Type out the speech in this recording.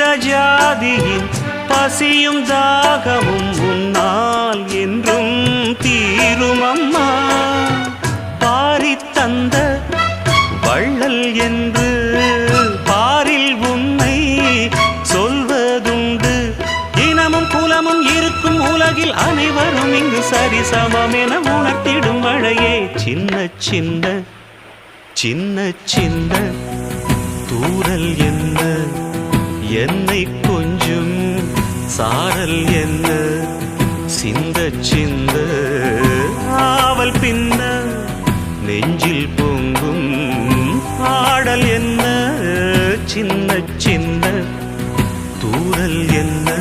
மனித ஜாதியின் பசியும் தாகமும் உன்னால் என்றும் தீரும் அம்மா. பாரி தந்த வள்ளல் என்று பாரில் உன்னை சொல்வதுண்டு. இனமும் குலமும் இருக்கும் உலகில் அனைவரும் இங்கு சரிசமம் என உணர்த்திடும் மழையே. சின்ன சின்ன சின்ன சின்ன தூரல் என்ன? என்னை கொஞ்சும். சாரல் என்ன? சிந்த சிந்த. ஆவல் பின்ன நெஞ்சில் பொங்கும். ஆடல் என்ன? சின்ன சின்ன. தூரல் என்ன?